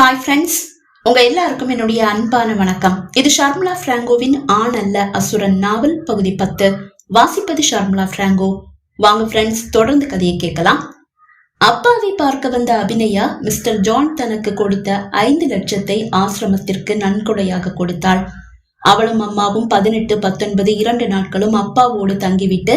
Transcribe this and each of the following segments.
Hi friends உங்க எல்லாருக்கும் என்னுடைய அன்பான வணக்கம். இது ஷர்மிளா பிராங்கோவின் ஆண் அல்ல அசுரன் நாவல் பகுதி பத்து. வாசிப்பது ஷர்மிளா பிராங்கோ. வாங்க ஃப்ரெண்ட்ஸ் தொடர்ந்து கதையை கேட்கலாம். அப்பாவை பார்க்க வந்த அபிநயா மிஸ்டர் ஜான் தனக்கு கொடுத்த ஐந்து லட்சத்தை ஆசிரமத்திற்கு நன்கொடையாக கொடுத்தாள். அவளும் அம்மாவும் பதினெட்டு பத்தொன்பது இரண்டு நாட்களும் அப்பாவோடு தங்கிவிட்டு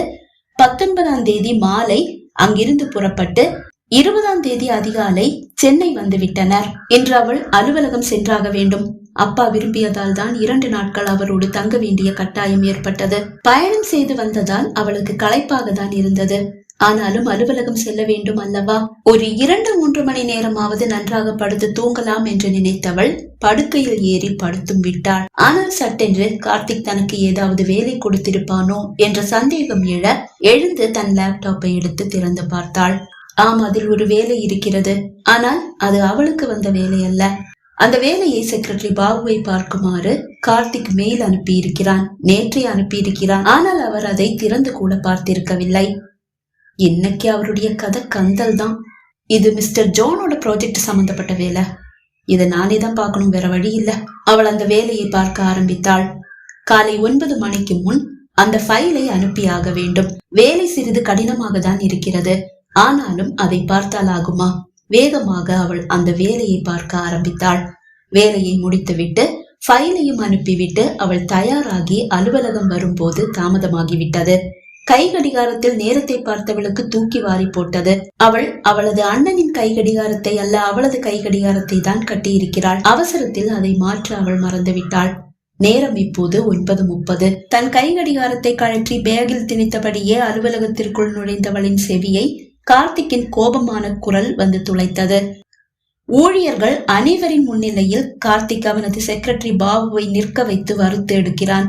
பத்தொன்பதாம் தேதி மாலை அங்கிருந்து புறப்பட்டு இருபதாம் தேதி அதிகாலை சென்னை வந்துவிட்டனர் என்று இன்று அவள் அலுவலகம் சென்றாக வேண்டும். அப்பா விரும்பியதால் தான் இரண்டு நாட்கள் அவரோடு தங்க வேண்டிய கட்டாயம் ஏற்பட்டது. பயணம் செய்து வந்ததால் அவளுக்கு களைப்பாக தான் இருந்தது. ஆனாலும் அலுவலகம் செல்ல வேண்டும் அல்லவா? ஒரு இரண்டு மூன்று மணி நேரமாவது நன்றாக படுத்து தூங்கலாம் என்று நினைத்தவள் படுக்கையில் ஏறி படுத்தும் விட்டாள். ஆனால் சட்டென்று கார்த்திக் தனக்கு ஏதாவது வேலை கொடுத்திருப்பானோ என்ற சந்தேகம் எழ எழுந்து தன் லேப்டாப்பை எடுத்து திறந்து பார்த்தாள். ஆம் அதில் ஒரு வேலை இருக்கிறது. ஆனால் அது அவளுக்கு வந்த வேலை அல்ல. அந்த வேலையை செக்ரட்டரி பாபுவை பார்க்குமாறு கார்த்திக் மெயில் அனுப்பியிருக்கிறான். நேற்றே அனுப்பியிருக்கிறான். ஆனால் அவர் அதை திறந்து கூட பார்த்திருக்கவில்லை. இன்னைக்கு அவருடைய கதை கந்தல் தான்? இது மிஸ்டர் ஜோனோட ப்ராஜெக்ட் சம்பந்தப்பட்ட வேலை. இதை நானே தான் பார்க்கணும் வேற வழி இல்ல. அவள் அந்த வேலையை பார்க்க ஆரம்பித்தாள். காலை ஒன்பது மணிக்கு முன் அந்த ஃபைலை அனுப்பியாக வேண்டும். வேலை சிறிது கடினமாக தான் இருக்கிறது. ஆனாலும் அதை பார்த்தால் ஆகுமா வேகமாக அவள் அந்த வேலையை பார்க்க ஆரம்பித்தாள். வேலையை முடித்துவிட்டு ஃபைலையும் அனுப்பிவிட்டு அவள் தயாராகி அலுவலகம் வரும்போது தாமதமாகிவிட்டது. கை கடிகாரத்தில் நேரத்தை பார்த்தவளுக்கு தூக்கி வாரி போட்டது. அவள் அவளது அண்ணனின் கை கடிகாரத்தை அல்ல அவளது கை கடிகாரத்தை தான் கட்டியிருக்கிறாள். அவசரத்தில் அதை மாற்ற அவள் மறந்துவிட்டாள். நேரம் இப்போது ஒன்பது முப்பது. தன் கை கடிகாரத்தை கழற்றி பேகில் திணித்தபடியே அலுவலகத்திற்குள் நுழைந்தவளின் செவியை கார்த்திக்கின் கோபமான குரல் வந்து துளைத்தது. ஊழியர்கள் அனைவரின் முன்னிலையில் கார்த்திக் அவனது செக்ரட்டரி பாபுவை நிற்க வைத்து வறுத்து எடுக்கிறான்.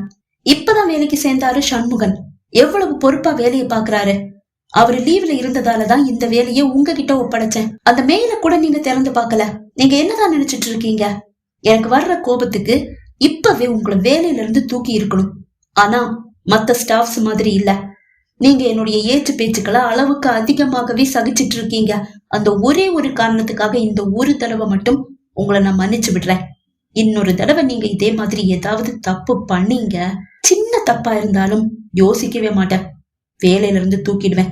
இப்பதான் வேலைக்கு சேர்ந்தாரு சண்முகன். எவ்வளவு பொறுப்பா வேலையை பாக்குறாரு அவரு லீவ்ல இருந்ததாலதான் இந்த வேலையை உங்ககிட்ட ஒப்படைச்சேன். அந்த மெயில கூட நீங்க திறந்து பார்க்கல. நீங்க என்னதான் நினைச்சிட்டு இருக்கீங்க? எனக்கு வர்ற கோபத்துக்கு இப்பவே உங்களை வேலையில இருந்து தூக்கி இருக்கணும். ஆனா மத்த ஸ்டாஃப்ஸ் மாதிரி இல்ல. நீங்க என்னுடைய ஏற்று பேச்சுக்களை அளவுக்கு அதிகமாகவே சகிச்சிட்டு இருக்கீங்க அந்த ஒரே ஒரு காரணத்துக்காக இந்த ஒரு தடவை மட்டும் உங்களை நான் மன்னிச்சு விடுறேன். இன்னொரு தடவை நீங்க இதே மாதிரி ஏதாவது தப்பு பண்ணீங்க. சின்ன தப்பா இருந்தாலும் யோசிக்கவே மாட்டேன். வேலையில இருந்து தூக்கிடுவேன்.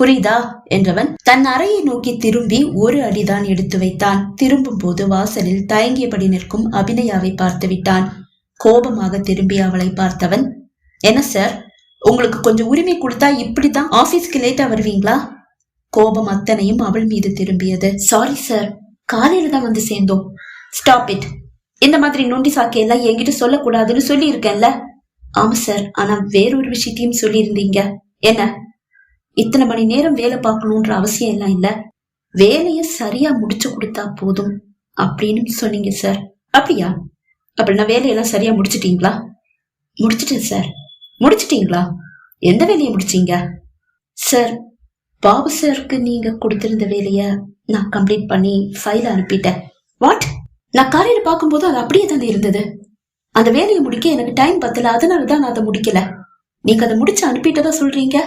புரியுதா? என்றவன் தன் அறையை நோக்கி திரும்பி ஒரு அடிதான் எடுத்து வைத்தான். திரும்பும் போது வாசலில் தயங்கியபடி நிற்கும் அபிநயாவை பார்த்து விட்டான். கோபமாக திரும்பி அவளை பார்த்தவன் என்ன சார்? உங்களுக்கு கொஞ்சம் உரிமை கொடுத்தா இப்படித்தான் ஆபீஸ்க்கு லேட்டா வருவீங்களா? கோபம் அத்தனையும் அவள் மீது திரும்பியது. சாரி சார் காலையில தான் வந்து சேர்ந்தோம். ஸ்டாப் இட் இந்த மாதிரி நொண்டி சாக்கையெல்லாம் என்கிட்ட சொல்லக்கூடாதுன்னு சொல்லி இருக்கேன்ல ஆமா சார் ஆனா வேறொரு விஷயத்தையும் சொல்லியிருந்தீங்க. என்ன? இத்தனை மணி நேரம் வேலை பார்க்கணுன்ற அவசியம் எல்லாம் இல்ல. வேலைய சரியா முடிச்சு கொடுத்தா போதும் அப்படின்னு சொன்னீங்க சார் அப்படியா? அப்படின்னா வேலையெல்லாம் சரியா முடிச்சிட்டீங்களா? முடிச்சிட்டேன் சார் முடிச்சிட்டீங்களா? எந்த வேலையை முடிச்சீங்க? சார் பாபு சாருக்கு நீங்க கொடுத்திருந்த வேலைய நான் கம்ப்ளீட் பண்ணி ஃபைல் அனுப்பிட்டேன். வாட் நான் காலையில பார்க்கும்போது அது அப்படியே தானே இருந்தது. அந்த வேலையை முடிக்க எனக்கு டைம் பத்தல அதனால தான் நான் அதை முடிக்கல. நீங்க அதை முடிச்சு அனுப்பிட்டதா சொல்றீங்க?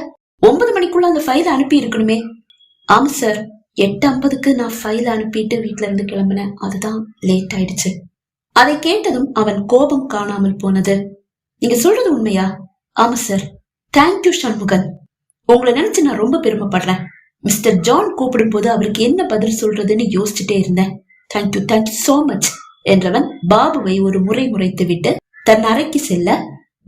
ஒன்பது மணிக்குள்ள அந்த ஃபைல் அனுப்பி இருக்கணுமே. ஆமா சார் எட்டு ஐம்பதுக்கு நான் ஃபைல் அனுப்பிட்டு வீட்ல இருந்து கிளம்பினேன். அதுதான் லேட் ஆயிடுச்சு. அதை கேட்டதும் அவன் கோபம் காணாமல் போனது. நீங்க சொல்றது உண்மையா? ஆமா சார் தேங்க்யூ சண்முகன். உங்களை நினைச்சு நான் ரொம்ப பெருமைப்படுறேன் மிஸ்டர் ஜான் கூப்பிடும் போது அவருக்கு என்ன பதில் சொல்றதுன்னு யோசிச்சுட்டே இருந்தேன். தேங்க்யூ தேங்க்யூ சோ மச் என்றவன் பாபுவை ஒரு முறை முறைத்து விட்டு தன் அறைக்கு செல்ல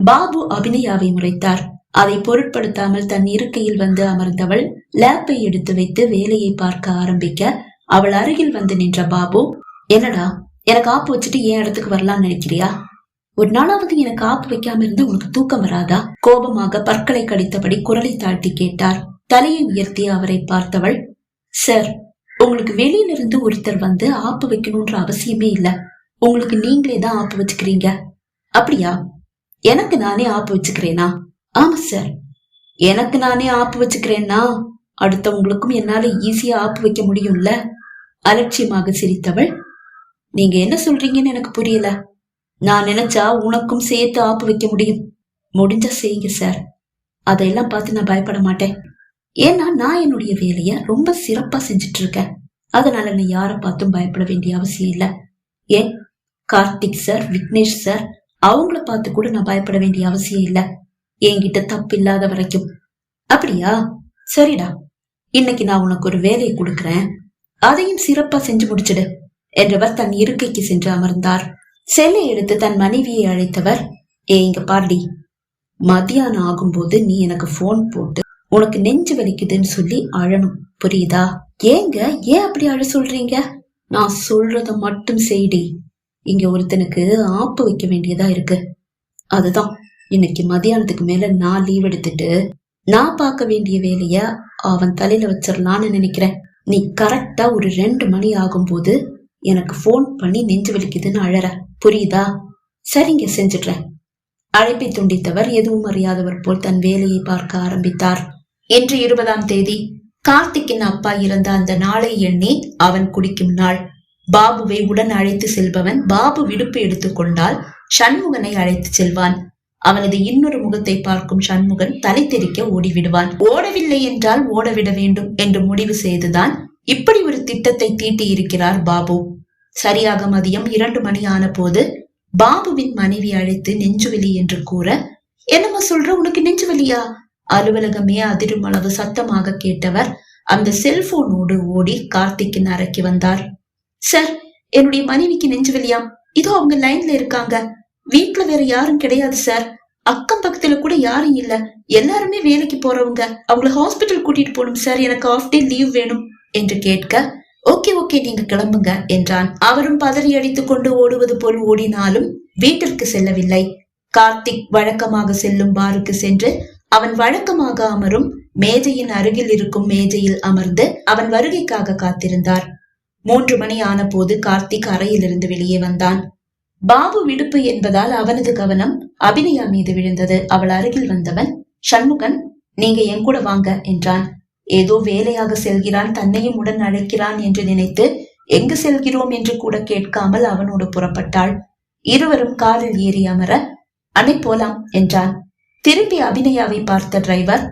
பாபு அபிநயாவை முறைத்தார். அதை பொருட்படுத்தாமல் தன் இருக்கையில் வந்து அமர்ந்தவள் லேப்பை எடுத்து வைத்து வேலையை பார்க்க ஆரம்பிக்க அவள் அருகில் வந்து நின்ற பாபு என்னடா எனக்கு ஆப்பு வச்சுட்டு என் இடத்துக்கு வரலாம்னு நினைக்கிறியா? ஒரு நாளாவது எனக்கு ஆப்பு வைக்காம இருந்தா உனக்கு தூக்கம் வராதா? கோபமாக பற்களை கடித்தபடி குரலை தாழ்த்தி கேட்டார். தலையை உயர்த்தி அவரை பார்த்தவள் சார் உங்களுக்கு வெளியில இருந்து ஒருத்தர் வந்து ஆப்பு வைக்கணும்ன்ற அவசியமே இல்ல. உங்களுக்கு நீங்களே தான் ஆப்பு வச்சுக்கிறீங்க. அப்படியா? எனக்கு நானே ஆப்பு வச்சுக்கிறேனா? ஆமா சார். எனக்கு நானே ஆப்பு வச்சுக்கிறேன்னா அடுத்தவங்களுக்கும் என்னால ஈஸியா ஆப்பு வைக்க முடியும்ல? அலட்சியமாக சிரித்தவள் நீங்க என்ன சொல்றீங்கன்னு எனக்கு புரியல. நான் நினைச்சா உனக்கும் சேர்த்து ஆப்பு வைக்க முடியும். முடிஞ்சா செய்யுங்க சார் அதையெல்லாம் பார்த்து நான் பயப்பட மாட்டேன். ஏன்னா நான் என்னுடைய வேலையை ரொம்ப சிறப்பா செஞ்சுட்டு இருக்கேன் அதனால நான் யாரை பார்த்தும் பயப்பட வேண்டிய அவசியம் இல்ல. ஏன்? கார்த்திக் சார் விக்னேஷ் சார் அவங்கள பார்த்து கூட நான் பயப்பட வேண்டிய அவசியம் இல்ல. என்கிட்ட தப்பு இல்லாத வரைக்கும். அப்படியா? சரிடா. இன்னைக்கு நான் உனக்கு ஒரு வேலையை கொடுக்கறேன். அதையும் சிறப்பா செஞ்சு முடிச்சிடு. என்றவர் தன் இருக்கைக்கு சென்று அமர்ந்தார். செல்லை எடுத்து தன் மனைவியை அழைத்தவர் ஏ இங்க பாடி மதியானம் ஆகும்போது நீ எனக்கு போன் போட்டு உனக்கு நெஞ்சு வலிக்குதுன்னு சொல்லி அழணும். புரியுதா? ஏங்க ஏன் அப்படி அழ சொல்றீங்க? நான் சொல்றத மட்டும் செய்டி. இங்க ஒருத்தனுக்கு ஆப்பு வைக்க வேண்டியதா இருக்கு. அதுதான். இன்னைக்கு மதியானத்துக்கு மேல நான் லீவ் எடுத்துட்டு நான் பார்க்க வேண்டிய வேலைய அவன் தலையில வச்சிடலான்னு நினைக்கிறேன். நீ கரெக்டா ஒரு ரெண்டு மணி ஆகும்போது எனக்கு ஃபோன் பண்ணி நெஞ்சு வலிக்குதுன்னு அழற. புரியுதா? சரிங்க செஞ்சிடுறேன். அழைப்பை துண்டித்தவர் எதுவும் அறியாதவர் போல் தன் வேலையை பார்க்க ஆரம்பித்தார். இன்று இருபதாம் தேதி கார்த்திக்கின் அப்பா இறந்த அந்த நாளை எண்ணி அவன் குடிக்கும் நாள். பாபுவை உடன் அழைத்து செல்பவன் பாபு விடுப்பு எடுத்துக்கொண்டால் சண்முகனை அழைத்து செல்வான். அவனது இன்னொரு முகத்தை பார்க்கும் சண்முகன் தலை தெறிக்க ஓடிவிடுவான். ஓடவில்லை என்றால் ஓடவிட வேண்டும் என்று முடிவு செய்துதான் இப்படி ஒரு திட்டத்தை தீட்டி இருக்கிறார் பாபு. சரியாக மதியம் இரண்டு மணி ஆன போது பாபுவின் மனைவி அழைத்து நெஞ்சுவலி என்று கூற என்னம்மா சொல்ற? உனக்கு நெஞ்சுவலியா? அலுவலகமே அதிரும் அளவு சத்தமாக கேட்டவர் அந்த செல்போனோடு ஓடி கார்த்திக்கின் அறைக்கு வந்தார். சார் என்னுடைய மனைவிக்கு நெஞ்சுவலியாம் இதோ அவங்க லைன்ல இருக்காங்க. வீட்டுல வேற யாரும் கிடையாது சார். அக்கம் பக்கத்துல கூட யாரும் இல்ல. எல்லாருமே வேலைக்கு போறவங்க. அவங்கள ஹாஸ்பிட்டல் கூட்டிட்டு போகணும் சார். எனக்கு ஆஃப் டே லீவ் வேணும் என்று கேட்க ஓகே ஓகே நீங்க கிளம்புங்க என்றான். அவரும் பதறி அடித்துக் கொண்டு ஓடுவது போல் ஓடினாலும் வீட்டிற்கு செல்லவில்லை. கார்த்திக் வழக்கமாக செல்லும் பாருக்கு சென்று அவன் வழக்கமாக அமரும் மேஜையின் அருகில் இருக்கும் மேஜையில் அமர்ந்து அவன் வருகைக்காக காத்திருந்தார். மூன்று மணி ஆன போது கார்த்திக் அறையிலிருந்து வெளியே வந்தான். பாபு விடுப்பு என்பதால் அவனது கவனம் அபிநயா மீது விழுந்தது. அவள் அருகில் வந்தவன் சண்முகன் நீங்க என் கூட வாங்க என்றான். ஏதோ வேலையாக செல்கிறான் தன்னையும் உடன் அழைக்கிறான் என்று நினைத்து எங்கு செல்கிறோம்? என்று கூட கேட்காமல் அவனோடு புறப்பட்டாள். இருவரும் காரில் ஏறி அமர அன்னை போலாம் என்றான். திரும்பி அபிநயாவை பார்த்த டிரைவர்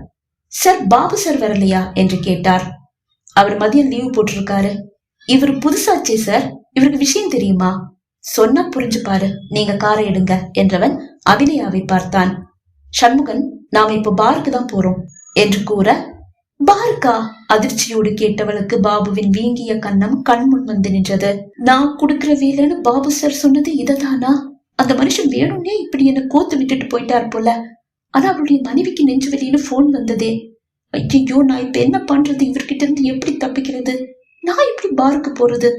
சார் பாபு சார் வரலையா? என்று கேட்டார். அவர் மதியம் லீவ் போட்டிருக்காரு. இவர் புதுசாச்சே சார் இவருக்கு விஷயம் தெரியுமா? சொன்னா புரிஞ்சு பாரு நீங்க காரை எடுங்க என்றவன் அபிநயாவை பார்த்தான். சண்முகன் நாம இப்ப பாருக்கு தான் போறோம் என்று கூற பாருக்கா அதிர்ச்சியோடு கேட்டவளுக்கு பாபுவின் வீங்கிய கண்ணம் கண் முன் வந்து நின்றது. நான் குடுக்கிற வேலைன்னு பாபு சார் சொன்னது இததானா? அந்த மனுஷன் வேணும்னே இப்படி என்ன கோத்து விட்டுட்டு போயிட்டார் போல. ஆனா அவளுடைய மனைவிக்கு நெஞ்சு வெளியின்னு போன் வந்ததே. ஐயோ நான் இப்ப என்ன பண்றது? இவர்கிட்ட இருந்து எப்படி தப்பிக்கிறது? நான் எப்படி பாருக்கு போறது?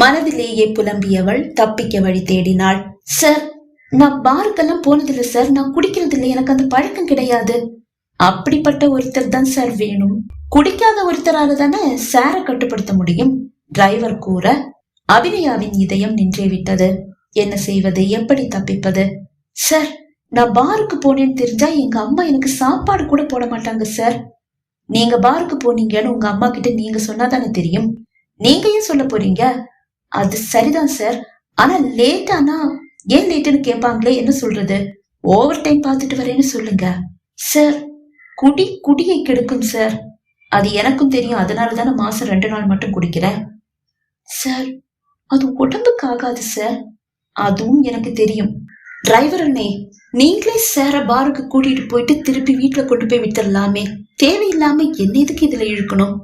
மனதிலேயே புலம்பியவள் தப்பிக்க வழி தேடினாள். சார் நான் பாருக்கெல்லாம் போனதில்லை சார் நான் குடிக்கிறது இல்லை எனக்கு அந்த பழக்கம் கிடையாது. அப்படிப்பட்ட ஒருத்தர் தான் சார் வேணும். குடிக்காத ஒருத்தரால தானே சார கட்டுப்படுத்த முடியும்? டிரைவர் கூற அபிநயாவின் இதயம் நின்றே விட்டது. என்ன செய்வது? எப்படி தப்பிப்பது? சார் நான் பாருக்கு போனேன்னு தெரிஞ்சா எங்க அம்மா எனக்கு சாப்பாடு கூட போட மாட்டாங்க சார். நீங்க பாருக்கு போனீங்கன்னு உங்க அம்மா கிட்ட நீங்க சொன்னாதானே தெரியும்? நீங்க ஏன் சொல்ல போறீங்க? அது சரிதான் சார். ஆனா லேட்டானா ஏன் லேட்டுன்னு கேட்பாங்களே? என்ன சொல்றது? ஓவர் டைம் பார்த்துட்டு வரேன்னு சொல்லுங்க. சார் குடி குடியை கெடுக்கும் சார் அது எனக்கும் தெரியும். அதனால தானே மாசம் ரெண்டு நாள் மட்டும் குடிக்கிறேன் சார் அது உடம்புக்கு ஆகாது சார் அதுவும் எனக்கு தெரியும். டிரைவர் அண்ணே நீங்களே சார பாருக்கு கூட்டிட்டு போயிட்டு திருப்பி வீட்டுல கொண்டு போய் விட்டுடலாமே தேவையில்லாம என்ன எதுக்கு இதுல இழுக்கணும்?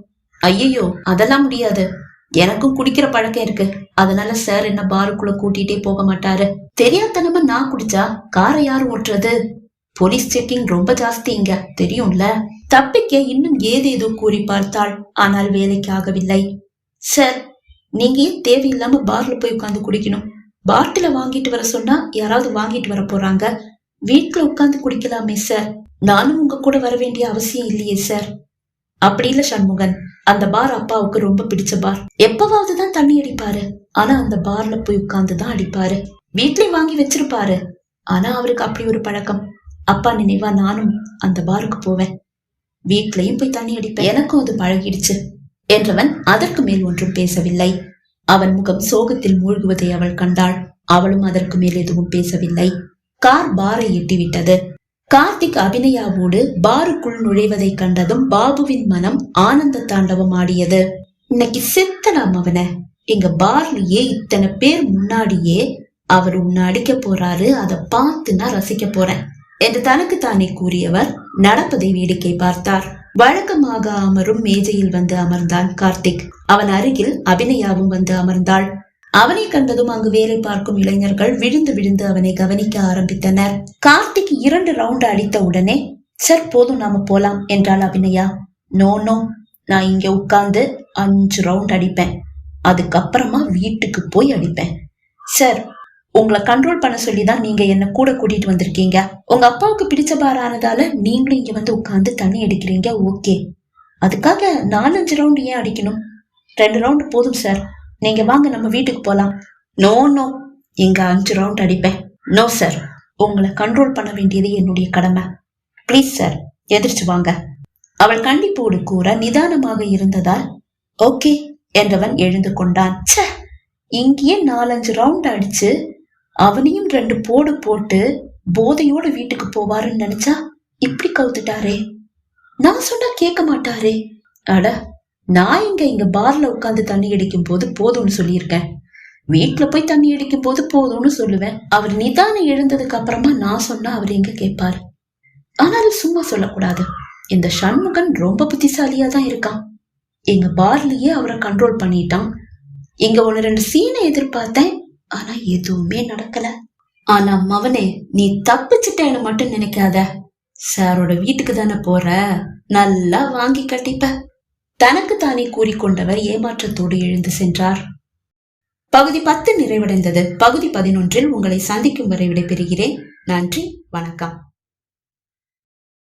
ஐயையோ அதெல்லாம் முடியாது. எனக்கும் குடிக்கிற பழக்கம் இருக்கு. அதனால சார் என்ன பாருக்குள்ள கூட்டிட்டே போக மாட்டாரு. தெரியாதனமா நான் குடிச்சா? காரை யாரு ஓட்டுறது? போலீஸ் செக்கிங் ரொம்ப ஜாஸ்தி இங்க. தெரியும்ல? தப்பிக்க இன்னும் ஏதேதோ கூறி பார்த்தாள். ஆனால் வேலைக்கு ஆகவில்லை சார் நீங்க ஏன் தேவையில்லாம பார்ல போய் உட்காந்து குடிக்கணும்? பாட்டில வாங்கிட்டு வர சொன்னா யாராவது வாங்கிட்டு வர போறாங்க. வீட்டுல உட்காந்து குடிக்கலாமே சார். நானும் உங்க கூட வர வேண்டிய அவசியம் இல்லையே சார். அப்படி இல்ல சண்முகன். அந்த பார் அப்பாவுக்கு ரொம்ப பிடிச்ச பார் எப்பவாவது தான் தண்ணி அடிப்பாரு. ஆனா அந்த பார்ல போய் உட்கார்ந்து தான் அடிப்பாரு. வீட்லயும் வாங்கி வச்சிருப்பாரு. ஆனா அவருக்கு அப்படி ஒரு பழக்கம். அப்பா நினைவா நானும் அந்த பாருக்கு போவேன். வீட்லயும் போய் தண்ணி அடிப்பேன். எனக்கும் அது பழகிடுச்சு. என்றவன் அதற்கு மேல் ஒன்றும் பேசவில்லை. அவன் முகம் சோகத்தில் மூழ்குவதை அவள் கண்டாள். அவளும் அதற்கு மேல் எதுவும் பேசவில்லை. கார் பாரை எட்டிவிட்டது. கார்த்திக் அபிநயாவோடு பாருக்குள் நுழைவதைக் கண்டதும் பாபுவின் மனம் ஆனந்த தாண்டவம் ஆடியது. இன்னைக்கு செத்தலாம் அவனை. எங்க பார்லயே இத்தனை பேர் முன்னாடியே அவர் உன்னை அடிக்க போறாரு. அதை பார்த்து நான் ரசிக்க போறேன். என்று தனக்கு தானே கூறியவர் நடப்பதை வேடிக்கை பார்த்தார். வழக்கமாக அமரும் மேஜையில் வந்து அமர்ந்தான் கார்த்திக். அவன் அருகில் அபிநயாவும் வந்து அமர்ந்தாள். அவனை கண்டதும் அங்கு வேலை பார்க்கும் இளைஞர்கள் விழுந்து விழுந்து அவனை கவனிக்க ஆரம்பித்தனர். கார்த்திக் இரண்டு ரவுண்ட் அடித்த உடனே சார் போதும் நாம போலாம் என்றாள் அபிநயா. நோ நோ நான் இங்க உட்கார்ந்து அஞ்சு ரவுண்ட் அடிப்பேன். அதுக்கப்புறமா வீட்டுக்கு போய் அடிப்பேன். சார் உங்களை கண்ட்ரோல் பண்ண சொல்லி தான் நீங்க என்ன கூட கூட்டிட்டு வந்திருக்கீங்க. உங்க அப்பாவுக்கு பிடிச்ச பாரானதால நீங்களும் இங்க வந்து உட்காந்து தண்ணி அடிக்கிறீங்க ஓகே அதுக்காக நாலஞ்சு ரவுண்ட் ஏன் அடிக்கணும்? ரெண்டு ரவுண்டு போதும் சார் நீங்க வாங்க நம்ம வீட்டுக்கு போலாம். நோ நோ இங்க அஞ்சு ரவுண்ட் அடிப்பேன். நோ சார் உங்களை கண்ட்ரோல் பண்ண வேண்டியது என்னுடைய கடமை. ப்ளீஸ் சார் எதிர்த்து வாங்க. அவள் கண்டிப்போடு கூற நிதானமாக இருந்ததால் ஓகே என்றவன் எழுந்து கொண்டான். ச்சே! இங்கேயே நாலஞ்சு ரவுண்ட் அடிச்சு அவனையும் ரெண்டு போடு போட்டு போதையோட வீட்டுக்கு போவாருன்னு நினைச்சா இப்படி கவுத்துட்டாரே. நான் சொன்னா கேட்க மாட்டாரே. அட நான் இங்க இங்க பார்ல உட்காந்து தண்ணி அடிக்கும் போது போதும்னு சொல்லியிருக்கேன். வீட்டுல போய் தண்ணி அடிக்கும் போது போதும்னு சொல்லுவேன். அவர் நிதானம் எழுந்ததுக்கு அப்புறமா நான் சொன்னா அவர் எங்க கேட்பாரு. ஆனாலும் சும்மா சொல்லக்கூடாது. இந்த சண்முகன் ரொம்ப புத்திசாலியா தான் இருக்கான். எங்க பார்லயே அவரை கண்ட்ரோல் பண்ணிட்டான். இங்க ஒன்னு ரெண்டு சீனை எதிர்பார்த்தேன். ஆனா எதுவுமே நடக்கல. ஆனா மவனே நீ தப்பிச்சிட்டேன்னு மட்டும் நினைக்காத. சாரோட வீட்டுக்கு தானே போற? நல்லா வாங்கி கட்டிப்ப. தனக்கு தானே கூறிக்கொண்டவர் ஏமாற்றத்தோடு எழுந்து சென்றார். பகுதி பத்து நிறைவடைந்தது. பகுதி பதினொன்றில் உங்களை சந்திக்கும் வரை விடைபெறுகிறேன். நன்றி வணக்கம்.